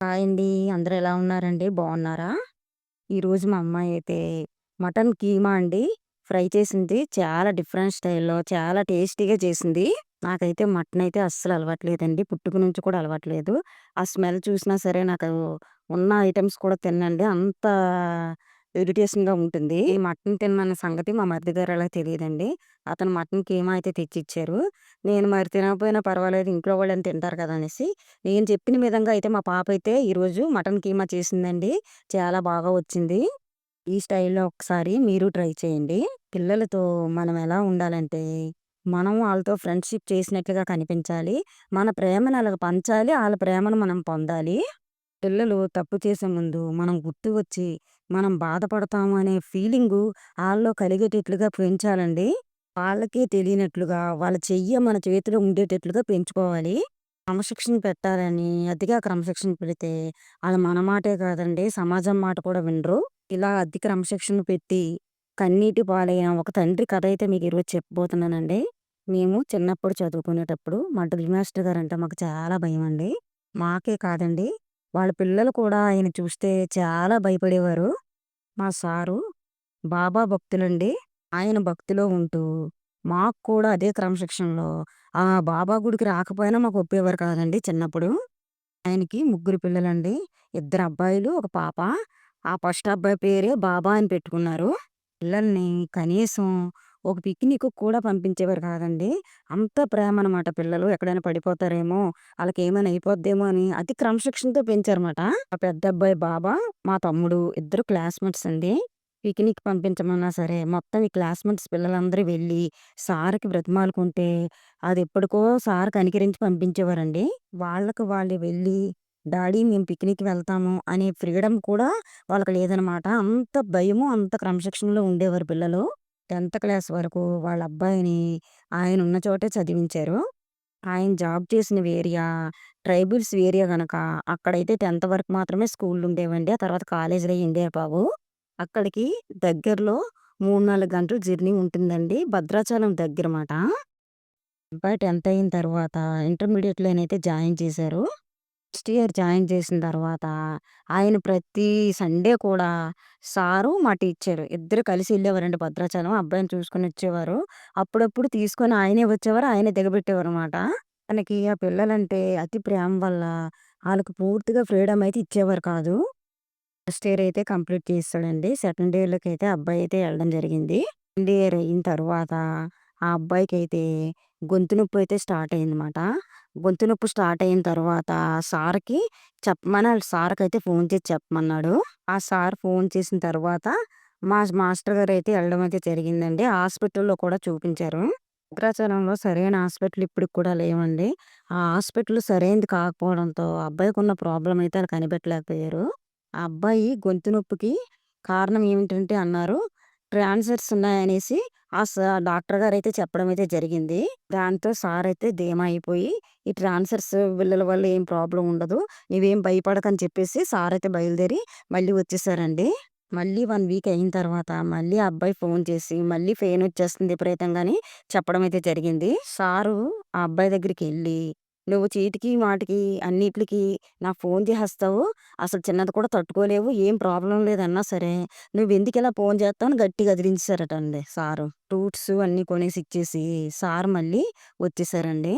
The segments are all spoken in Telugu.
హాయ్ అండి. అందరూ ఎలా ఉన్నారండి? బాగున్నారా? ఈరోజు మా అమ్మాయి అయితే మటన్ కీమా అండి ఫ్రై చేసింది. చాలా డిఫరెంట్ స్టైల్‌లో చాలా టేస్టీగా చేసింది. నాకైతే మటన్ అయితే అస్సలు అలవాట్లేదండి. పుట్టుక నుంచి కూడా అలవాట్లేదు. ఆ స్మెల్ చూసినా సరే నాకు ఉన్న ఐటమ్స్ కూడా తినండి అంత ఇరిటేషన్‌గా ఉంటుంది. ఈ మటన్ తినమన్న సంగతి మా మరిది గారు అలా తెలియదండి అతను మటన్ కీమా అయితే తెచ్చిచ్చారు. నేను మరి తినకపోయినా పర్వాలేదు ఇంట్లో వాళ్ళని తింటారు కదా! అనేసి నేను చెప్పిన విధంగా అయితే మా పాప అయితే ఈరోజు మటన్ కీమా చేసిందండి. చాలా బాగా వచ్చింది. ఈ స్టైల్‌లో ఒకసారి మీరు ట్రై చేయండి. పిల్లలతో మనం ఎలా ఉండాలంటే, మనం వాళ్ళతో ఫ్రెండ్‌షిప్ చేసినట్లుగా కనిపించాలి. మన ప్రేమను అలా పంచాలి. ఆళ్ళ ప్రేమను మనం పొందాలి. పిల్లలు తప్పు చేసే ముందు మనం గుర్తు వచ్చి, మనం బాధపడతాము అనే ఫీలింగు వాళ్ళు కలిగేటట్లుగా పెంచాలండి. వాళ్ళకే తెలియనట్లుగా వాళ్ళ చెయ్య మన చేతిలో ఉండేటట్లుగా పెంచుకోవాలి. క్రమశిక్షణ పెట్టాలని అతిగా క్రమశిక్షణ పెడితే వాళ్ళు మన మాటే కాదండి సమాజం మాట కూడా వినరు. ఇలా అతి క్రమశిక్షణ పెట్టి కన్నీటి పాలైన ఒక తండ్రి కథ అయితే మీకు ఈరోజు చెప్పబోతున్నానండి. మేము చిన్నప్పుడు చదువుకునేటప్పుడు మా డ్రిల్ మాస్టర్ గారంటే మాకు చాలా భయం అండి మాకే కాదండి వాళ్ళ పిల్లలు కూడా ఆయన చూస్తే చాలా భయపడేవారు. మా సారు బాబా భక్తులండి. ఆయన భక్తిలో ఉంటూ మాకు కూడా అదే క్రమశిక్షణలో ఆ బాబా గుడికి రాకపోయినా మాకు ఒప్పేవారు కాదండి చిన్నప్పుడు. ఆయనకి ముగ్గురు పిల్లలండి. ఇద్దరు అబ్బాయిలు, ఒక పాప. ఆ ఫస్ట్ అబ్బాయి పేరే బాబా అని పెట్టుకున్నారు. పిల్లల్ని కనీసం ఒక పిక్నిక్ కూడా పంపించేవారు కాదండి. అంత ప్రేమ అనమాట పిల్లలు. ఎక్కడైనా పడిపోతారేమో, వాళ్ళకి ఏమైనా అయిపోద్దేమో అని అతి క్రమశిక్షణతో పెంచారన్నమాట ఆ పెద్ద అబ్బాయి బాబా, మా తమ్ముడు ఇద్దరు క్లాస్‌మేట్స్ అండి. పిక్నిక్ పంపించమన్నా సరే మొత్తం ఈ క్లాస్‌మేట్స్ పిల్లలందరూ వెళ్ళి సార్‌కి బ్రతిమాలుకుంటే అదెప్పటికో సార్ కనికరించి పంపించేవారండి. వాళ్ళకు వాళ్ళు వెళ్ళి డాడీ మేము పిక్నిక్ వెళ్తాము అనే ఫ్రీడమ్ కూడా వాళ్ళకి లేదనమాట. అంత భయము, అంత క్రమశిక్షణలో ఉండేవారు పిల్లలు. 10థ్ క్లాస్ వరకు వాళ్ళ అబ్బాయిని ఆయన ఉన్న చోటే చదివించారు. ఆయన జాబ్ చేసిన ఏరియా ట్రైబల్స్ ఏరియా గనక అక్కడైతే 10థ్ వరకు మాత్రమే స్కూల్లుండేవండి. ఆ తర్వాత కాలేజీలయి ఉండేవి కావు. అక్కడికి దగ్గరలో 3, 4 గంటలు జర్నీ ఉంటుందండి. భద్రాచలం దగ్గరమాట. అబ్బాయి 10థ్ అయిన తర్వాత ఇంటర్మీడియేట్‌లోనైతే జాయిన్ చేశారు. ఫస్ట్ ఇయర్ జాయిన్ చేసిన తర్వాత ఆయన ప్రతి సండే కూడా సారు, మా టీచరు ఇద్దరు కలిసి ఎళ్ళేవారండి భద్రాచలం. అబ్బాయిని చూసుకొని వచ్చేవారు. అప్పుడప్పుడు తీసుకొని ఆయనే వచ్చేవారు. ఆయనే దిగబెట్టేవారనమాట. తనకి ఆ పిల్లలంటే అతి ప్రేమ వల్ల ఆళ్ళకి పూర్తిగా ఫ్రీడమ్ అయితే ఇచ్చేవారు కాదు. ఫస్ట్ ఇయర్ అయితే కంప్లీట్ చేసేసాడండి. సెకండ్ ఇయర్‌లోకైతే అబ్బాయి అయితే ఎళ్ళడం జరిగింది. సెకండ్ ఇయర్ అయిన తర్వాత ఆ అబ్బాయికైతే గొంతు నొప్పి అయితే స్టార్ట్ అయిందన్నమాట. గొంతు నొప్పి స్టార్ట్ అయిన తర్వాత సార్‌కి చెప్పమని సార్కి అయితే ఫోన్ చేసి చెప్పమన్నాడు. ఆ సార్ ఫోన్ చేసిన తర్వాత మా మాస్టర్ గారు అయితే వెళ్ళడం అయితే జరిగిందండి. హాస్పిటల్‌లో కూడా చూపించారు. భద్రాచలంలో సరైన హాస్పిటల్ ఇప్పటికి కూడా లేవండి. ఆ హాస్పిటల్ సరైనది కాకపోవడంతో అబ్బాయికి ఉన్న ప్రాబ్లం అయితే వాళ్ళు కనిపెట్టలేకపోయారు. ఆ అబ్బాయి గొంతు నొప్పికి కారణం ఏమిటంటే అన్నారు, ట్రాన్సర్స్ ఉన్నాయనేసి ఆ డాక్టర్ డాక్టర్ అయితే చెప్పడం అయితే జరిగింది. దాంతో సార్ అయితే ధీమైపోయి అయిపోయి, ఈ ట్రాన్సర్స్ పిల్లల వల్ల ఏం ప్రాబ్లమ్ ఉండదు. నువ్వేం భయపడకని చెప్పేసి సార్ అయితే బయలుదేరి మళ్ళీ వచ్చేసారండి. మళ్ళీ వన్ వీక్ అయిన తర్వాత మళ్ళీ ఆ అబ్బాయి ఫోన్ చేసి మళ్ళీ ఫెయిన్ వచ్చేస్తుంది విపరీతంగా అని చెప్పడం అయితే జరిగింది. సారు ఆ అబ్బాయి దగ్గరికి వెళ్ళి "నువ్వు చీటికి మాటికి అన్నిట్లికి నాకు ఫోన్ చేసేస్తావు. అసలు చిన్నది కూడా తట్టుకోలేవు. ఏం ప్రాబ్లం లేదన్నా సరే నువ్వు ఎందుకు ఇలా ఫోన్ చేస్తావు" అని గట్టిగా అదిలించేసారటండి సారు. ఫ్రూట్స్ అన్నీ కొనేసి ఇచ్చేసి సార్ మళ్ళీ వచ్చేసారండి.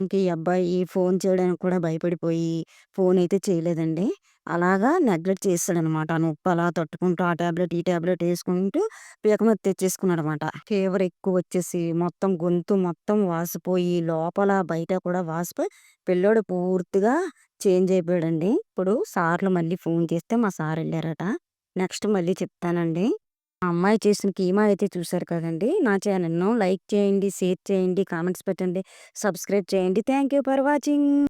ఇంక ఈ అబ్బాయి ఫోన్ చేయడానికి కూడా భయపడిపోయి ఫోన్ అయితే చేయలేదండి. అలాగా నెగ్లెక్ట్ చేసేసాడనమాట. ఆ నొప్పి అలా తట్టుకుంటూ ఆ టాబ్లెట్, ఈ టాబ్లెట్ వేసుకుంటూ పీక తెచ్చేసుకున్నాడు తెచ్చేసుకున్నాడనమాట. ఫీవర్ ఎక్కువొచ్చేసి మొత్తం గొంతు మొత్తం వాసిపోయి లోపల, బయట కూడా వాసిపోయి పిల్లోడు పూర్తిగా చేంజ్ అయిపోయాడండి. ఇప్పుడు సార్‌లు మళ్ళీ ఫోన్ చేస్తే మా సార్ వెళ్ళారట నెక్స్ట్ మళ్ళీ చెప్తానండి. అమ్మాయి చేసిన కీమా అయితే చూసారు కదండి నా ఛానల్ను లైక్ చేయండి, షేర్ చేయండి, కామెంట్స్ పెట్టండి, సబ్స్క్రైబ్ చేయండి. Thank you for watching.